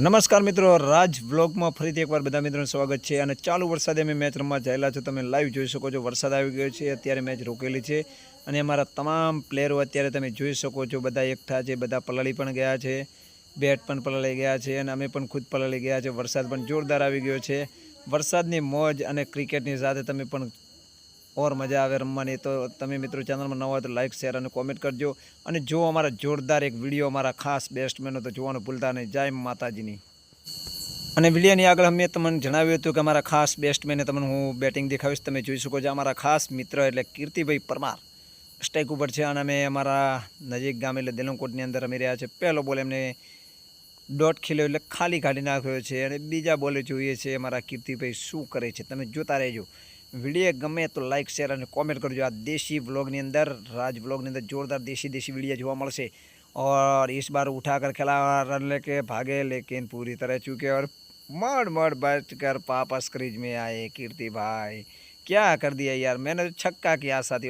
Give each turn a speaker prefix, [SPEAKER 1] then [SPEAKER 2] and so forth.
[SPEAKER 1] નમસ્કાર મિત્રો, રાજ વ્લોગમાં ફરીથી એકવાર બધા મિત્રોનું સ્વાગત છે અને ચાલુ વરસાદે અમે મેચ રમવા જયેલા છો. તમે લાઈવ જોઈ શકો છો. વરસાદ આવી ગયો છે, અત્યારે મેચ રોકેલી છે અને અમારા તમામ પ્લેયરો અત્યારે તમે જોઈ શકો છો. બધા એકઠા છે, બધા પલળી પણ ગયા છે બેટ પણ પલળી ગયા છે અને અમે પણ ખુદ પલળી ગયા છે. વરસાદ પણ જોરદાર આવી ગયો છે. વરસાદની મોજ અને ક્રિકેટની સાથે તમે પણ ઓર મજા આવે રમવાની, તો તમે મિત્રો ચેનલમાં નવા હોય તો લાઇક શેર અને કોમેન્ટ કરજો. અને જો અમારા જોરદાર એક વીડિયો અમારા ખાસ બેસ્ટમેનો તો જોવાનું ભૂલતા નહીં. જય માતાજીની. અને વિડીયોની આગળ અમે તમને જણાવ્યું હતું કે અમારા ખાસ બેસ્ટમેને તમને હું બેટિંગ દેખાવીશ. તમે જોઈ શકો છો અમારા ખાસ મિત્ર એટલે કીર્તિભાઈ પરમાર. સ્ટેક ઉપર છે અને અમે અમારા નજીક ગામ એટલે દેલંકોટની અંદર અમે રહ્યા છે પહેલો બોલ એમને ડોટ ખીલ્યો એટલે ખાલી કાઢી નાખ્યો છે. અને બીજા બોલે જોઈએ છે અમારા કીર્તિભાઈ શું કરે છે. તમે જોતા રહેજો. વિડીયો ગમે તો લાઇક શેર અને કોમેન્ટ કરજો આ દેશી વ્લોગની અંદર રાજ વ્લોગની અંદર જોરદાર દેશી દેશી વિડીયો જોવા મળશે और इस बार उठाकर खेला रन लेके भागे लेकिन पूरी तरह चूके और मड मड बैठ कर वापस क्रीज में आए कीर्ति भाई क्या कर दिया यार मैंने तो छक्का किया साथी